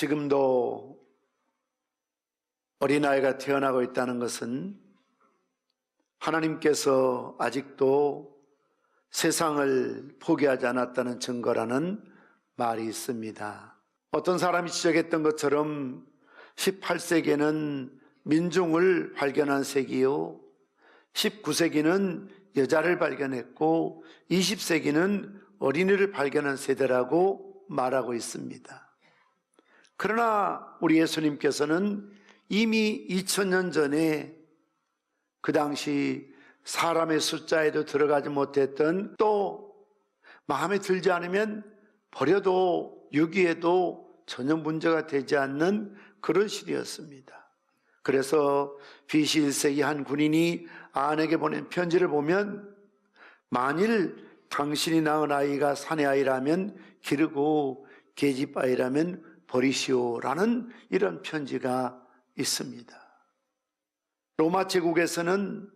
지금도 어린아이가 태어나고 있다는 것은 하나님께서 아직도 세상을 포기하지 않았다는 증거라는 말이 있습니다. 어떤 사람이 지적했던 것처럼 18세기에는 민중을 발견한 세기요. 19세기는 여자를 발견했고 20세기는 어린이를 발견한 세대라고 말하고 있습니다. 그러나 우리 예수님께서는 이미 2000년 전에 그 당시 사람의 숫자에도 들어가지 못했던 또 마음에 들지 않으면 버려도 유기에도 전혀 문제가 되지 않는 그런 시대였습니다. 그래서 BC 1세기 한 군인이 아내에게 보낸 편지를 보면 만일 당신이 낳은 아이가 사내 아이라면 기르고 계집 아이라면 버리시오라는 이런 편지가 있습니다. 로마 제국에서는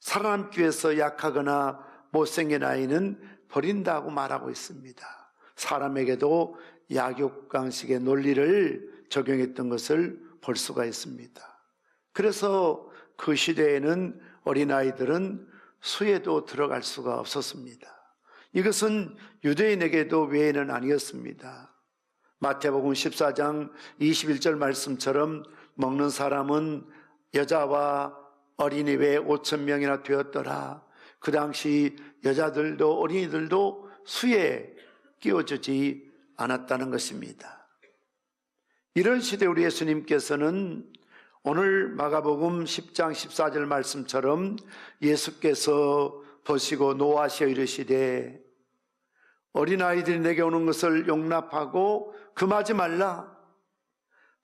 살아남기 위해서 약하거나 못생긴 아이는 버린다고 말하고 있습니다. 사람에게도 약육강식의 논리를 적용했던 것을 볼 수가 있습니다. 그래서 그 시대에는 어린아이들은 수에도 들어갈 수가 없었습니다. 이것은 유대인에게도 외에는 아니었습니다. 마태복음 14장 21절 말씀처럼 먹는 사람은 여자와 어린이 외에 5천 명이나 되었더라. 그 당시 여자들도 어린이들도 수에 끼워주지 않았다는 것입니다. 이런 시대 우리 예수님께서는 오늘 마가복음 10장 14절 말씀처럼 예수께서 보시고 노하시어 이르시되 어린아이들이 내게 오는 것을 용납하고 금하지 말라.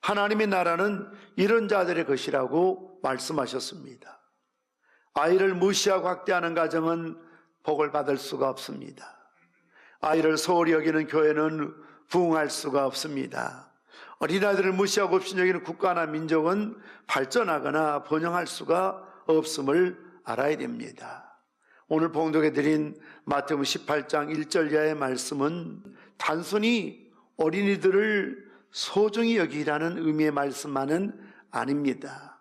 하나님의 나라는 이런 자들의 것이라고 말씀하셨습니다. 아이를 무시하고 학대하는 가정은 복을 받을 수가 없습니다. 아이를 소홀히 여기는 교회는 부흥할 수가 없습니다. 어린아이들을 무시하고 없이 여기는 국가나 민족은 발전하거나 번영할 수가 없음을 알아야 됩니다. 오늘 봉독해 드린 마태복음 18장 1절 이하의 말씀은 단순히 어린이들을 소중히 여기라는 의미의 말씀만은 아닙니다.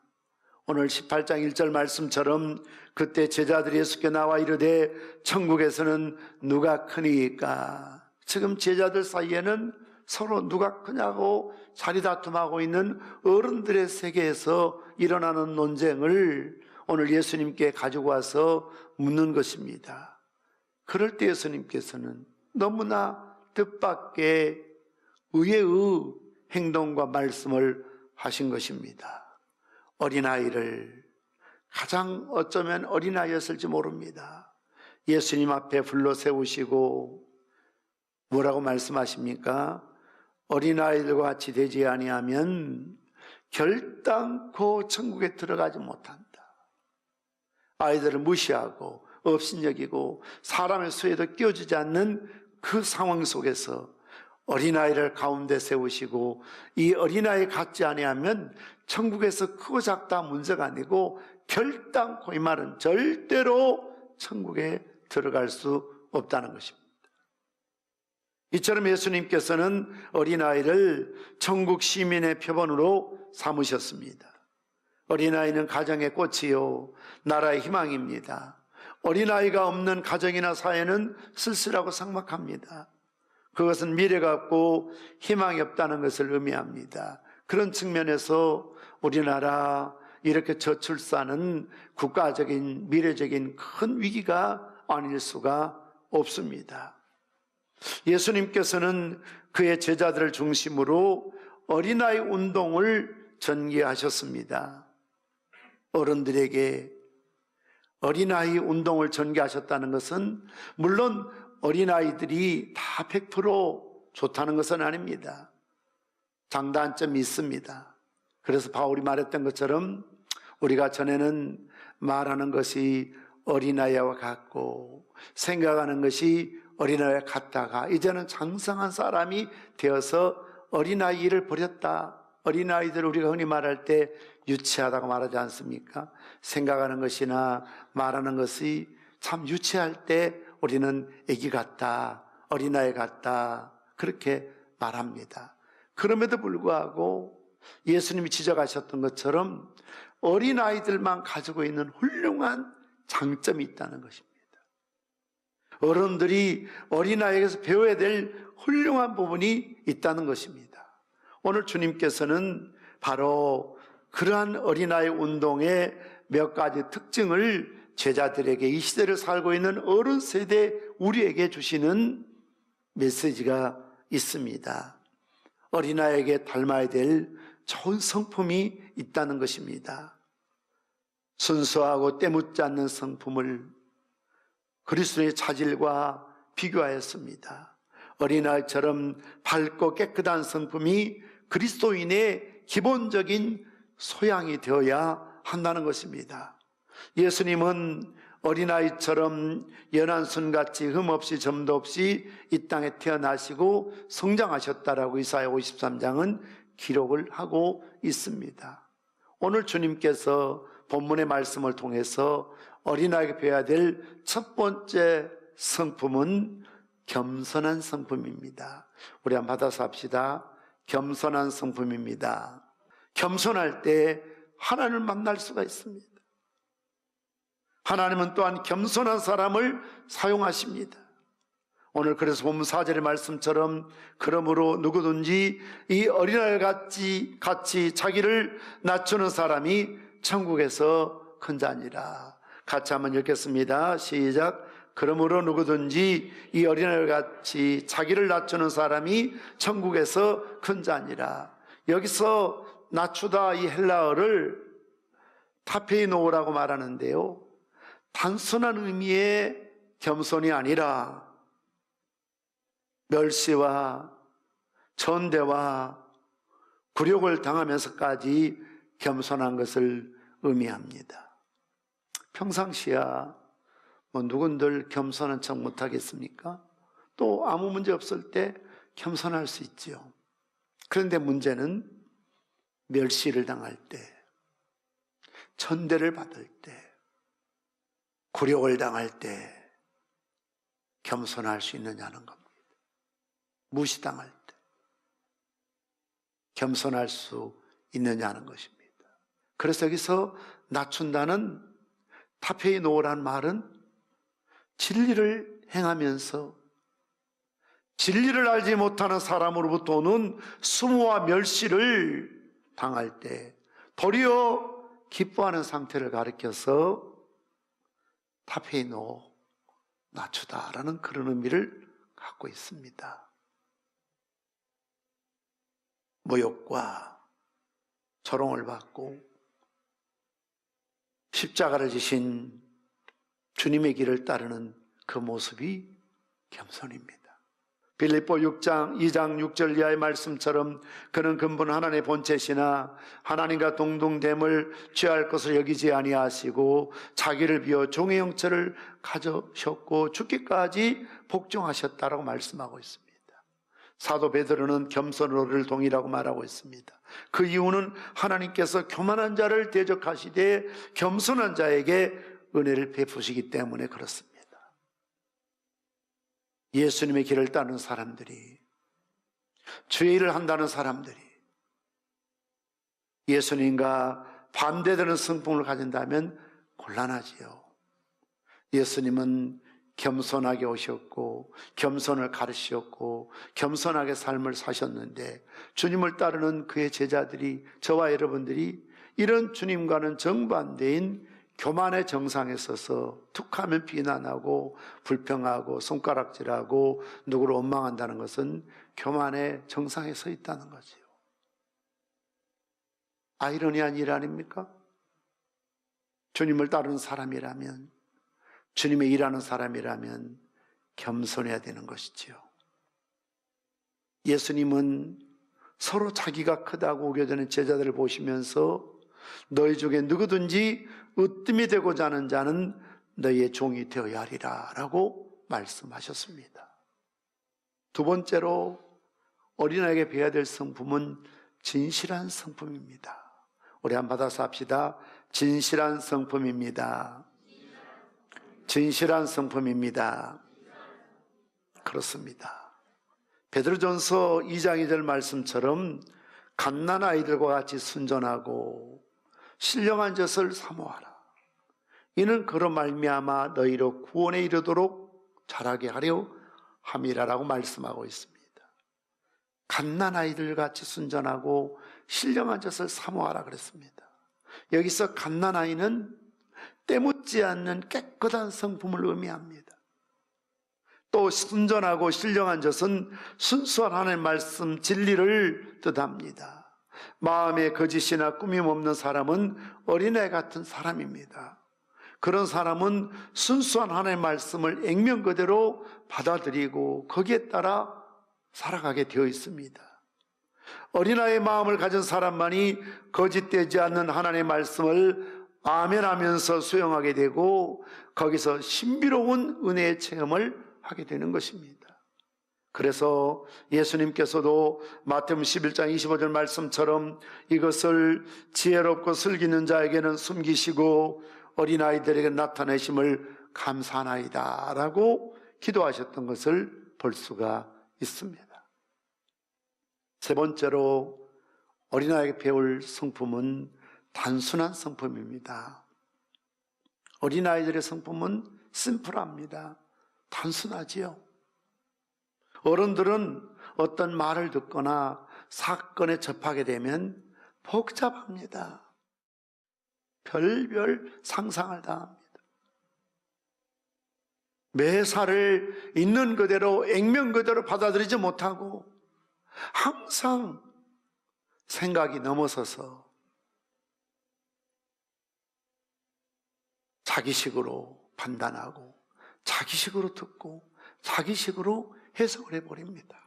오늘 18장 1절 말씀처럼 그때 제자들이 예수께 나와 이르되 천국에서는 누가 크니까 지금 제자들 사이에는 서로 누가 크냐고 자리 다툼하고 있는 어른들의 세계에서 일어나는 논쟁을 오늘 예수님께 가지고 와서 묻는 것입니다. 그럴 때 예수님께서는 너무나 뜻밖의 의외의 행동과 말씀을 하신 것입니다. 어린아이를 가장 어쩌면 어린아이였을지 모릅니다. 예수님 앞에 불러 세우시고 뭐라고 말씀하십니까? 어린아이들과 같이 되지 아니하면 결단코 천국에 들어가지 못한다. 아이들을 무시하고 업신여기고 사람의 수에도 끼워주지 않는 그 상황 속에서 어린아이를 가운데 세우시고 이 어린아이 같지 아니하면 천국에서 크고 작다 문제가 아니고 결단코 이 말은 절대로 천국에 들어갈 수 없다는 것입니다. 이처럼 예수님께서는 어린아이를 천국 시민의 표본으로 삼으셨습니다. 어린아이는 가정의 꽃이요, 나라의 희망입니다. 어린아이가 없는 가정이나 사회는 쓸쓸하고 삭막합니다. 그것은 미래가 없고 희망이 없다는 것을 의미합니다. 그런 측면에서 우리나라 이렇게 저출산은 국가적인 미래적인 큰 위기가 아닐 수가 없습니다. 예수님께서는 그의 제자들을 중심으로 어린아이 운동을 전개하셨습니다. 어른들에게 어린아이 운동을 전개하셨다는 것은 물론 어린아이들이 다 100% 좋다는 것은 아닙니다. 장단점이 있습니다. 그래서 바울이 말했던 것처럼 우리가 전에는 말하는 것이 어린아이와 같고 생각하는 것이 어린아이에 갔다가 이제는 장성한 사람이 되어서 어린아이를 버렸다. 어린아이들 우리가 흔히 말할 때 유치하다고 말하지 않습니까? 생각하는 것이나 말하는 것이 참 유치할 때 우리는 아기 같다. 어린아이 같다. 그렇게 말합니다. 그럼에도 불구하고 예수님이 지적하셨던 것처럼 어린아이들만 가지고 있는 훌륭한 장점이 있다는 것입니다. 어른들이 어린아이에게서 배워야 될 훌륭한 부분이 있다는 것입니다. 오늘 주님께서는 바로 그러한 어린아이 운동의 몇 가지 특징을 제자들에게 이 시대를 살고 있는 어른 세대 우리에게 주시는 메시지가 있습니다. 어린아이에게 닮아야 될 좋은 성품이 있다는 것입니다. 순수하고 때묻지 않는 성품을 그리스도의 차질과 비교하였습니다. 어린아이처럼 밝고 깨끗한 성품이 그리스도인의 기본적인 소양이 되어야 한다는 것입니다. 예수님은 어린아이처럼 연한 순같이 흠없이 점도 없이 이 땅에 태어나시고 성장하셨다라고 이사야 53장은 기록을 하고 있습니다. 오늘 주님께서 본문의 말씀을 통해서 어린아이에게 배워야 될 첫 번째 성품은 겸손한 성품입니다. 우리 한번 받아서 합시다. 겸손한 성품입니다. 겸손할 때 하나님을 만날 수가 있습니다. 하나님은 또한 겸손한 사람을 사용하십니다. 오늘 그래서 본문 4절의 말씀처럼 그러므로 누구든지 이 어린아이 같이 같이 자기를 낮추는 사람이 천국에서 큰 자니라. 같이 한번 읽겠습니다. 시작. 그러므로 누구든지 이 어린아이 같이 자기를 낮추는 사람이 천국에서 큰 자니라. 여기서 낮추다 이 헬라어를 타페이노라고 말하는데요. 단순한 의미의 겸손이 아니라 멸시와 전대와 굴욕을 당하면서까지 겸손한 것을 의미합니다. 평상시야 뭐 누군들 겸손한 척 못하겠습니까? 또 아무 문제 없을 때 겸손할 수 있지요. 그런데 문제는 멸시를 당할 때, 천대를 받을 때, 굴욕을 당할 때 겸손할 수 있느냐는 겁니다. 무시당할 때 겸손할 수 있느냐는 것입니다. 그래서 여기서 낮춘다는 타페이 노란 말은 진리를 행하면서 진리를 알지 못하는 사람으로부터 오는 수모와 멸시를 당할 때 도리어 기뻐하는 상태를 가리켜서 타페이노 낮추다라는 그런 의미를 갖고 있습니다. 모욕과 조롱을 받고 십자가를 지신 주님의 길을 따르는 그 모습이 겸손입니다. 빌립보 6장 2장 6절 이하의 말씀처럼 그는 근본 하나님의 본체시나 하나님과 동등됨을 취할 것을 여기지 아니하시고 자기를 비워 종의 형체를 가져셨고 죽기까지 복종하셨다라고 말씀하고 있습니다. 사도 베드로는 겸손으로를 동이라고 말하고 있습니다. 그 이유는 하나님께서 교만한 자를 대적하시되 겸손한 자에게 은혜를 베푸시기 때문에 그렇습니다. 예수님의 길을 따르는 사람들이 주의 일을 한다는 사람들이 예수님과 반대되는 성품을 가진다면 곤란하지요. 예수님은 겸손하게 오셨고 겸손을 가르치셨고 겸손하게 삶을 사셨는데 주님을 따르는 그의 제자들이 저와 여러분들이 이런 주님과는 정반대인 교만의 정상에 서서 툭하면 비난하고 불평하고 손가락질하고 누구를 원망한다는 것은 교만의 정상에 서 있다는 거지요. 아이러니한 일 아닙니까? 주님을 따르는 사람이라면 주님의 일하는 사람이라면 겸손해야 되는 것이지요. 예수님은 서로 자기가 크다고 우겨드는 제자들을 보시면서 너희 중에 누구든지 으뜸이 되고자 하는 자는 너희의 종이 되어야 하리라 라고 말씀하셨습니다. 두 번째로 어린아이에게 배워야 될 성품은 진실한 성품입니다. 우리 한번 받아서 합시다. 진실한 성품입니다. 진실한 성품입니다. 그렇습니다. 베드로전서 2장 2절 말씀처럼 갓난 아이들과 같이 순전하고 신령한 젖을 사모하라. 이는 그로 말미암아 너희로 구원에 이르도록 자라게 하려 함이라라고 말씀하고 있습니다. 갓난 아이들 같이 순전하고 신령한 젖을 사모하라 그랬습니다. 여기서 갓난 아이는 때묻지 않는 깨끗한 성품을 의미합니다. 또 순전하고 신령한 젖은 순수한 하나님의 말씀 진리를 뜻합니다. 마음에 거짓이나 꾸밈 없는 사람은 어린애 같은 사람입니다. 그런 사람은 순수한 하나님의 말씀을 액면 그대로 받아들이고 거기에 따라 살아가게 되어 있습니다. 어린아이의 마음을 가진 사람만이 거짓되지 않는 하나님의 말씀을 아멘 하면서 수용하게 되고 거기서 신비로운 은혜의 체험을 하게 되는 것입니다. 그래서 예수님께서도 마태음 11장 25절 말씀처럼 이것을 지혜롭고 슬기는 자에게는 숨기시고 어린아이들에게 나타내심을 감사하나이다 라고 기도하셨던 것을 볼 수가 있습니다. 세 번째로 어린아이에게 배울 성품은 단순한 성품입니다. 어린아이들의 성품은 심플합니다. 단순하지요. 어른들은 어떤 말을 듣거나 사건에 접하게 되면 복잡합니다. 별별 상상을 다 합니다. 매사를 있는 그대로 액면 그대로 받아들이지 못하고 항상 생각이 넘어서서 자기식으로 판단하고 자기식으로 듣고 자기식으로 해석을 해버립니다.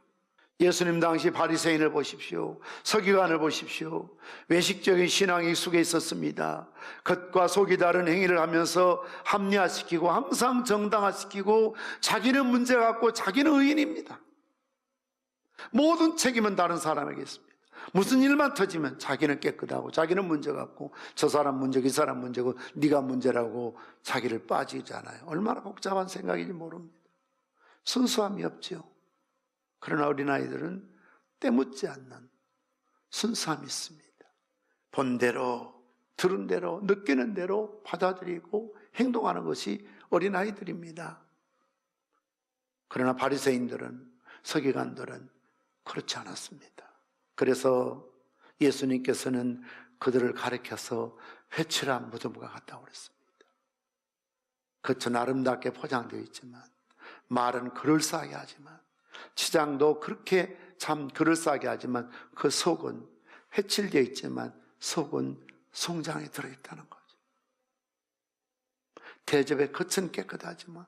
예수님 당시 바리새인을 보십시오. 서기관을 보십시오. 외식적인 신앙이 속에 있었습니다. 겉과 속이 다른 행위를 하면서 합리화시키고 항상 정당화시키고 자기는 문제 갖고 자기는 의인입니다. 모든 책임은 다른 사람에게 있습니다. 무슨 일만 터지면 자기는 깨끗하고 자기는 문제가 없고 저 사람 문제고 이 사람 문제고 네가 문제라고 자기를 빠지잖아요. 얼마나 복잡한 생각인지 모릅니다. 순수함이 없죠. 그러나 어린아이들은 때묻지 않는 순수함이 있습니다. 본 대로, 들은 대로, 느끼는 대로 받아들이고 행동하는 것이 어린아이들입니다. 그러나 바리새인들은 서기관들은 그렇지 않았습니다. 그래서 예수님께서는 그들을 가리켜서 회칠한 무덤과 같다고 그랬습니다. 겉은 아름답게 포장되어 있지만 말은 그럴싸하게 하지만 치장도 그렇게 참 그럴싸하게 하지만 그 속은 회칠되어 있지만 속은 송장에 들어있다는 거죠. 대접의 겉은 깨끗하지만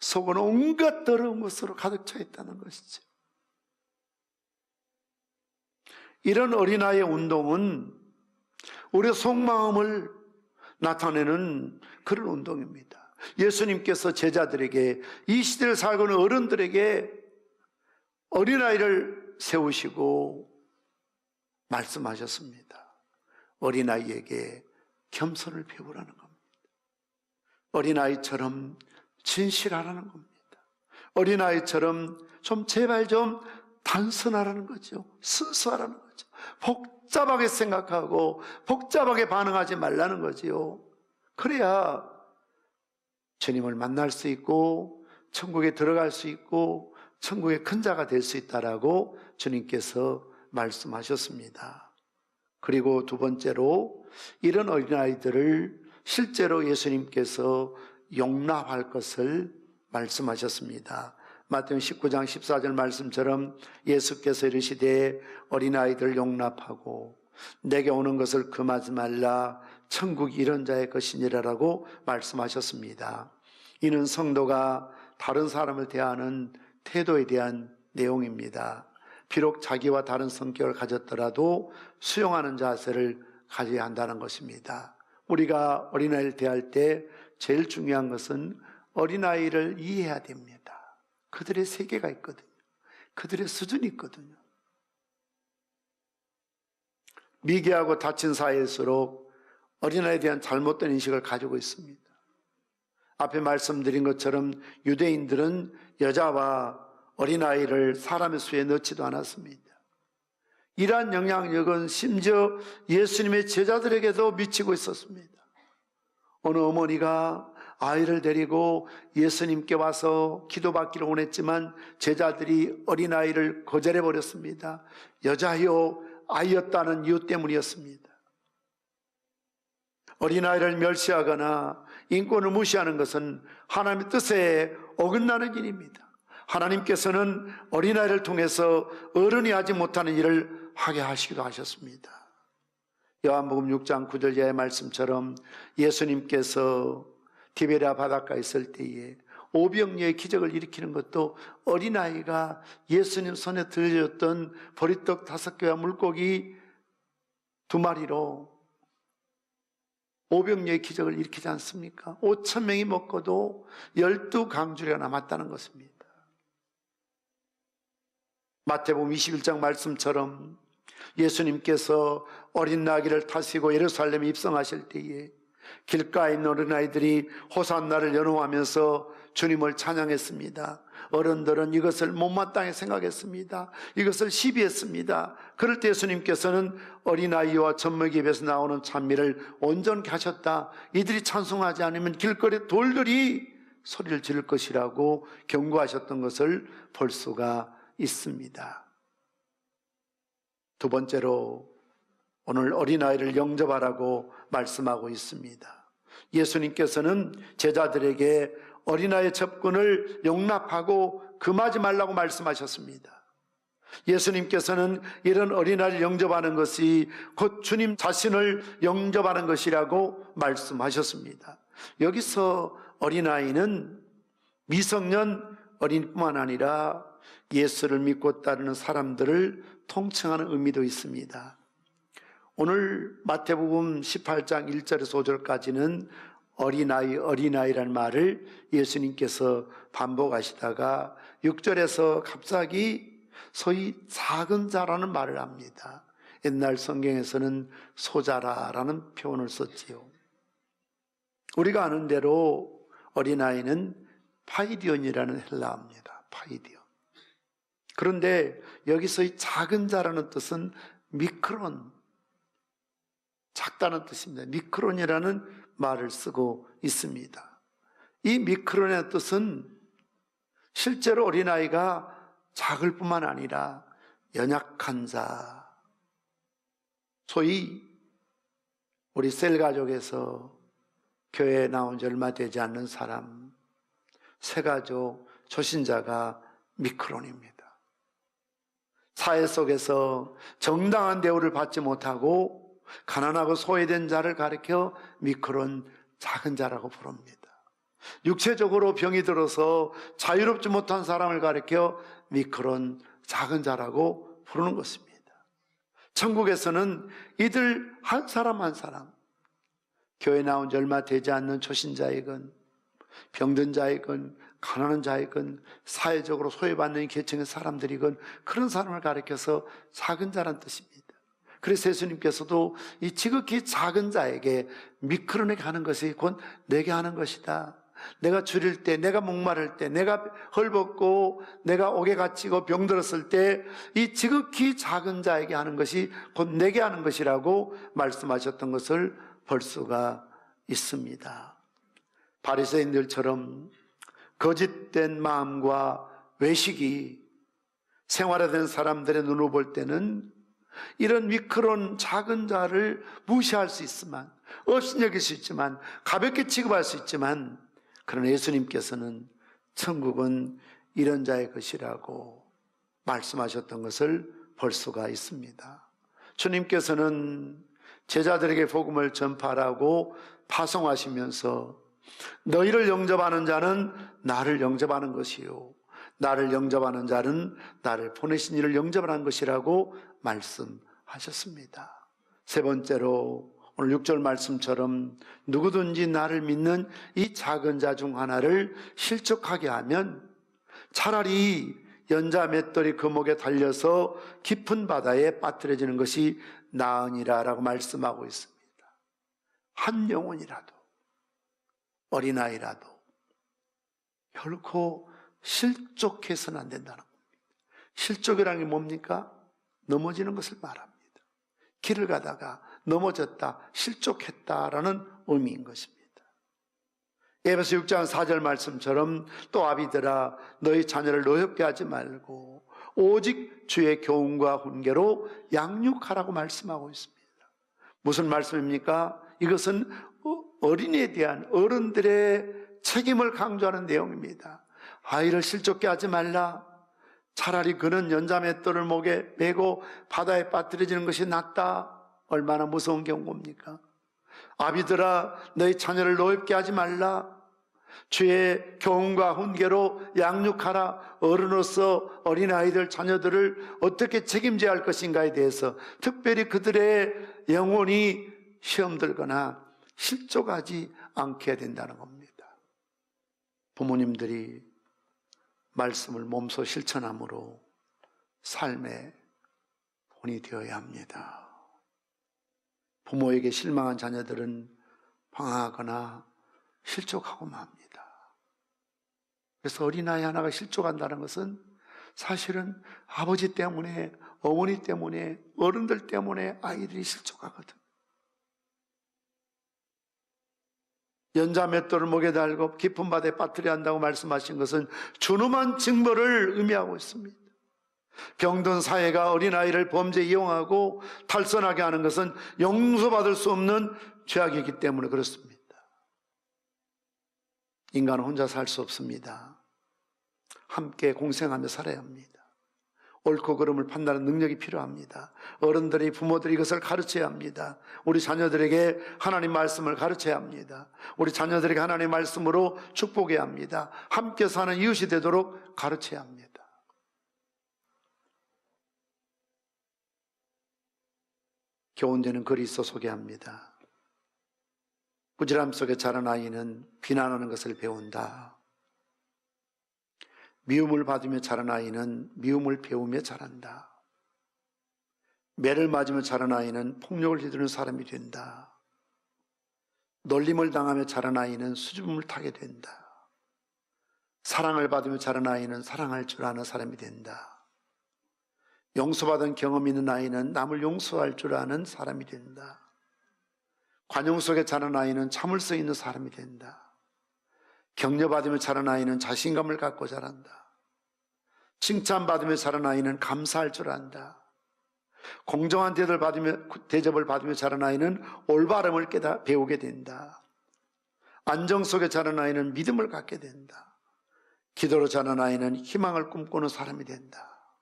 속은 온갖 더러운 것으로 가득 차 있다는 것이죠. 이런 어린아이의 운동은 우리의 속마음을 나타내는 그런 운동입니다. 예수님께서 제자들에게 이 시대를 살고 있는 어른들에게 어린아이를 세우시고 말씀하셨습니다. 어린아이에게 겸손을 배우라는 겁니다. 어린아이처럼 진실하라는 겁니다. 어린아이처럼 좀 제발 좀 단순하라는 거죠. 순수하라는 거죠. 복잡하게 생각하고 복잡하게 반응하지 말라는 거지요. 그래야 주님을 만날 수 있고 천국에 들어갈 수 있고 천국의 큰 자가 될 수 있다라고 주님께서 말씀하셨습니다. 그리고 두 번째로 이런 어린아이들을 실제로 예수님께서 용납할 것을 말씀하셨습니다. 마태복음 19장 14절 말씀처럼 예수께서 이르시되 어린아이들 용납하고 내게 오는 것을 금하지 말라 천국이 이런 자의 것이니라라고 말씀하셨습니다. 이는 성도가 다른 사람을 대하는 태도에 대한 내용입니다. 비록 자기와 다른 성격을 가졌더라도 수용하는 자세를 가져야 한다는 것입니다. 우리가 어린아이를 대할 때 제일 중요한 것은 어린아이를 이해해야 됩니다. 그들의 세계가 있거든요. 그들의 수준이 있거든요. 미개하고 다친 사회일수록 어린아이에 대한 잘못된 인식을 가지고 있습니다. 앞에 말씀드린 것처럼 유대인들은 여자와 어린아이를 사람의 수에 넣지도 않았습니다. 이러한 영향력은 심지어 예수님의 제자들에게도 미치고 있었습니다. 어느 어머니가 아이를 데리고 예수님께 와서 기도받기를 원했지만 제자들이 어린아이를 거절해 버렸습니다. 여자요 아이였다는 이유 때문이었습니다. 어린아이를 멸시하거나 인권을 무시하는 것은 하나님의 뜻에 어긋나는 일입니다. 하나님께서는 어린아이를 통해서 어른이 하지 못하는 일을 하게 하시기도 하셨습니다. 요한복음 6장 9절 이하의 말씀처럼 예수님께서 티베리아 바닷가에 있을 때에 오병리의 기적을 일으키는 것도 어린아이가 예수님 손에 들려줬던 보리떡 다섯 개와 물고기 두 마리로 오병리의 기적을 일으키지 않습니까? 5천 명이 먹고도 열두 강주리가 남았다는 것입니다. 마태복음 21장 말씀처럼 예수님께서 어린 나귀를 타시고 예루살렘에 입성하실 때에 길가에 있는 어린아이들이 호산나를 연호하면서 주님을 찬양했습니다. 어른들은 이것을 못마땅히 생각했습니다. 이것을 시비했습니다. 그럴 때 예수님께서는 어린아이와 젖먹이 입에서 나오는 찬미를 온전케 하셨다. 이들이 찬송하지 않으면 길거리 돌들이 소리를 지를 것이라고 경고하셨던 것을 볼 수가 있습니다. 두 번째로 오늘 어린아이를 영접하라고 말씀하고 있습니다. 예수님께서는 제자들에게 어린아이의 접근을 용납하고 금하지 말라고 말씀하셨습니다. 예수님께서는 이런 어린아이를 영접하는 것이 곧 주님 자신을 영접하는 것이라고 말씀하셨습니다. 여기서 어린아이는 미성년 어린뿐만 아니라 예수를 믿고 따르는 사람들을 통칭하는 의미도 있습니다. 오늘 마태복음 18장 1절에서 5절까지는 어린아이, 어린아이라는 말을 예수님께서 반복하시다가 6절에서 갑자기 소위 작은 자라는 말을 합니다. 옛날 성경에서는 소자라라는 표현을 썼지요. 우리가 아는 대로 어린아이는 파이디온이라는 헬라어입니다. 파이디온. 그런데 여기서 이 작은 자라는 뜻은 미크론, 작다는 뜻입니다. 미크론이라는 말을 쓰고 있습니다. 이 미크론의 뜻은 실제로 어린아이가 작을 뿐만 아니라 연약한 자, 소위 우리 셀 가족에서 교회에 나온 지 얼마 되지 않는 사람, 세 가족, 초신자가 미크론입니다. 사회 속에서 정당한 대우를 받지 못하고 가난하고 소외된 자를 가리켜 미크론 작은 자라고 부릅니다. 육체적으로 병이 들어서 자유롭지 못한 사람을 가리켜 미크론 작은 자라고 부르는 것입니다. 천국에서는 이들 한 사람 한 사람, 교회 나온 지 얼마 되지 않는 초신자이건, 병든 자이건, 가난한 자이건, 사회적으로 소외받는 계층의 사람들이건 그런 사람을 가리켜서 작은 자란 뜻입니다. 그래서 예수님께서도 이 지극히 작은 자에게 미크론에게 하는 것이 곧 내게 하는 것이다. 내가 줄일 때, 내가 목마를 때, 내가 헐벗고, 내가 옥에 갇히고 병들었을 때, 이 지극히 작은 자에게 하는 것이 곧 내게 하는 것이라고 말씀하셨던 것을 볼 수가 있습니다. 바리새인들처럼 거짓된 마음과 외식이 생활화된 사람들의 눈으로 볼 때는 이런 미크론 작은 자를 무시할 수 있지만, 없인 여길 수 있지만, 가볍게 취급할 수 있지만, 그러나 예수님께서는 천국은 이런 자의 것이라고 말씀하셨던 것을 볼 수가 있습니다. 주님께서는 제자들에게 복음을 전파하라고 파송하시면서 너희를 영접하는 자는 나를 영접하는 것이요. 나를 영접하는 자는 나를 보내신 이를 영접하는 것이라고 말씀하셨습니다. 세 번째로 오늘 6절 말씀처럼 누구든지 나를 믿는 이 작은 자 중 하나를 실족하게 하면 차라리 연자 맷돌이 그 목에 달려서 깊은 바다에 빠뜨려지는 것이 나으니라라고 말씀하고 있습니다. 한 영혼이라도 어린아이라도 결코 실족해서는 안 된다는 겁니다. 실족이라는 게 뭡니까? 넘어지는 것을 말합니다. 길을 가다가 넘어졌다, 실족했다라는 의미인 것입니다. 에베소 6장 4절 말씀처럼 또 아비들아 너희 자녀를 노엽게 하지 말고 오직 주의 교훈과 훈계로 양육하라고 말씀하고 있습니다. 무슨 말씀입니까? 이것은 어- 어린이에 대한 어른들의 책임을 강조하는 내용입니다. 아이를 실족게 하지 말라. 차라리 그는 연자맷돌을 목에 메고 바다에 빠뜨려지는 것이 낫다. 얼마나 무서운 경고입니까? 아비들아, 너희 자녀를 노엽게 하지 말라. 주의 교훈과 훈계로 양육하라. 어른으로서 어린아이들, 자녀들을 어떻게 책임져야 할 것인가에 대해서 특별히 그들의 영혼이 시험 들거나 실족하지 않게 된다는 겁니다. 부모님들이 말씀을 몸소 실천함으로 삶의 본이 되어야 합니다. 부모에게 실망한 자녀들은 방황하거나 실족하고 맙니다. 그래서 어린아이 하나가 실족한다는 것은 사실은 아버지 때문에, 어머니 때문에, 어른들 때문에 아이들이 실족하거든. 연자 맷돌을 목에 달고 깊은 바다에 빠뜨려 한다고 말씀하신 것은 준엄한 징벌을 의미하고 있습니다. 병든 사회가 어린아이를 범죄 이용하고 탈선하게 하는 것은 용서받을 수 없는 죄악이기 때문에 그렇습니다. 인간은 혼자 살 수 없습니다. 함께 공생하며 살아야 합니다. 옳고 그름을 판단하는 능력이 필요합니다. 어른들이 부모들이 이것을 가르쳐야 합니다. 우리 자녀들에게 하나님 말씀을 가르쳐야 합니다. 우리 자녀들에게 하나님 말씀으로 축복해야 합니다. 함께 사는 이웃이 되도록 가르쳐야 합니다. 교훈되는 글이 있어 소개합니다. 부지람 속에 자란 아이는 비난하는 것을 배운다. 미움을 받으며 자란 아이는 미움을 배우며 자란다. 매를 맞으며 자란 아이는 폭력을 휘두르는 사람이 된다. 놀림을 당하며 자란 아이는 수줍음을 타게 된다. 사랑을 받으며 자란 아이는 사랑할 줄 아는 사람이 된다. 용서받은 경험 있는 아이는 남을 용서할 줄 아는 사람이 된다. 관용 속에 자란 아이는 참을성 있는 사람이 된다. 격려받으며 자란 아이는 자신감을 갖고 자란다. 칭찬받으며 자란 아이는 감사할 줄 안다. 공정한 대접을 받으며, 대접을 받으며 자란 아이는 올바름을 깨다 배우게 된다. 안정 속에 자란 아이는 믿음을 갖게 된다. 기도로 자란 아이는 희망을 꿈꾸는 사람이 된다.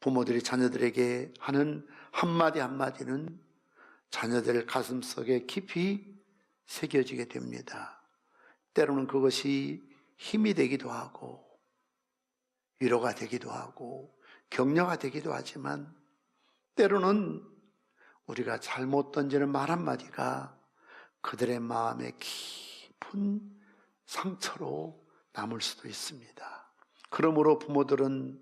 부모들이 자녀들에게 하는 한마디 한마디는 자녀들 가슴 속에 깊이 새겨지게 됩니다. 때로는 그것이 힘이 되기도 하고, 위로가 되기도 하고, 격려가 되기도 하지만, 때로는 우리가 잘못 던지는 말 한마디가 그들의 마음에 깊은 상처로 남을 수도 있습니다. 그러므로 부모들은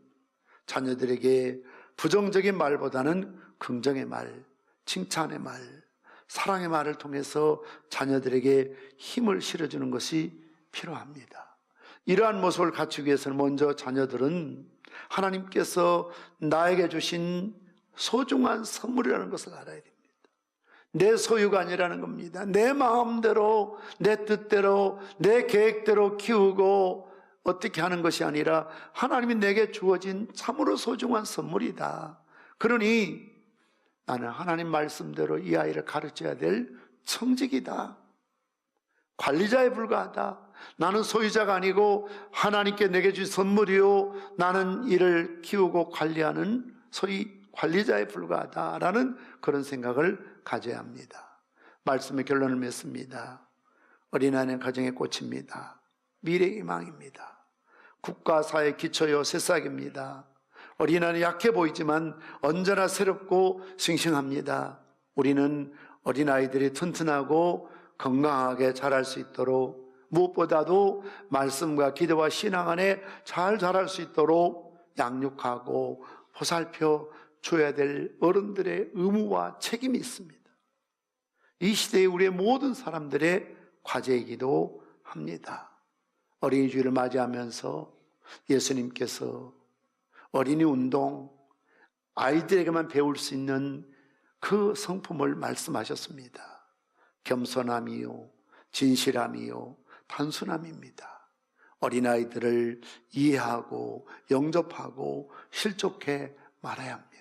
자녀들에게 부정적인 말보다는 긍정의 말, 칭찬의 말, 사랑의 말을 통해서 자녀들에게 힘을 실어주는 것이 필요합니다. 이러한 모습을 갖추기 위해서는 먼저 자녀들은 하나님께서 나에게 주신 소중한 선물이라는 것을 알아야 됩니다. 내 소유가 아니라는 겁니다. 내 마음대로, 내 뜻대로, 내 계획대로 키우고 어떻게 하는 것이 아니라 하나님이 내게 주어진 참으로 소중한 선물이다. 그러니 나는 하나님 말씀대로 이 아이를 가르쳐야 될 청직이다. 관리자에 불과하다. 나는 소유자가 아니고 하나님께 내게 주신 선물이요. 나는 이를 키우고 관리하는 소위 관리자에 불과하다라는 그런 생각을 가져야 합니다. 말씀의 결론을 맺습니다. 어린아이는 가정의 꽃입니다. 미래 희망입니다. 국가 사회 기초요 새싹입니다. 어린아이는 약해 보이지만 언제나 새롭고 싱싱합니다. 우리는 어린아이들이 튼튼하고 건강하게 자랄 수 있도록 무엇보다도 말씀과 기도와 신앙 안에 잘 자랄 수 있도록 양육하고 보살펴 줘야 될 어른들의 의무와 책임이 있습니다. 이 시대에 우리의 모든 사람들의 과제이기도 합니다. 어린이 주일을 맞이하면서 예수님께서 어린이 운동, 아이들에게만 배울 수 있는 그 성품을 말씀하셨습니다. 겸손함이요, 진실함이요, 단순함입니다. 어린아이들을 이해하고 영접하고 실족해 말아야 합니다.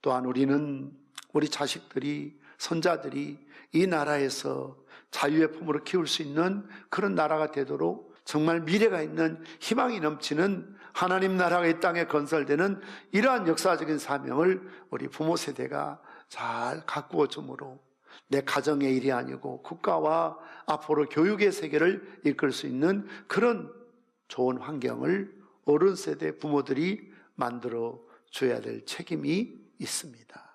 또한 우리는 우리 자식들이, 손자들이 이 나라에서 자유의 품으로 키울 수 있는 그런 나라가 되도록 정말 미래가 있는 희망이 넘치는 하나님 나라가 이 땅에 건설되는 이러한 역사적인 사명을 우리 부모 세대가 잘 가꾸어 줌으로 내 가정의 일이 아니고 국가와 앞으로 교육의 세계를 이끌 수 있는 그런 좋은 환경을 어른 세대 부모들이 만들어 줘야 될 책임이 있습니다.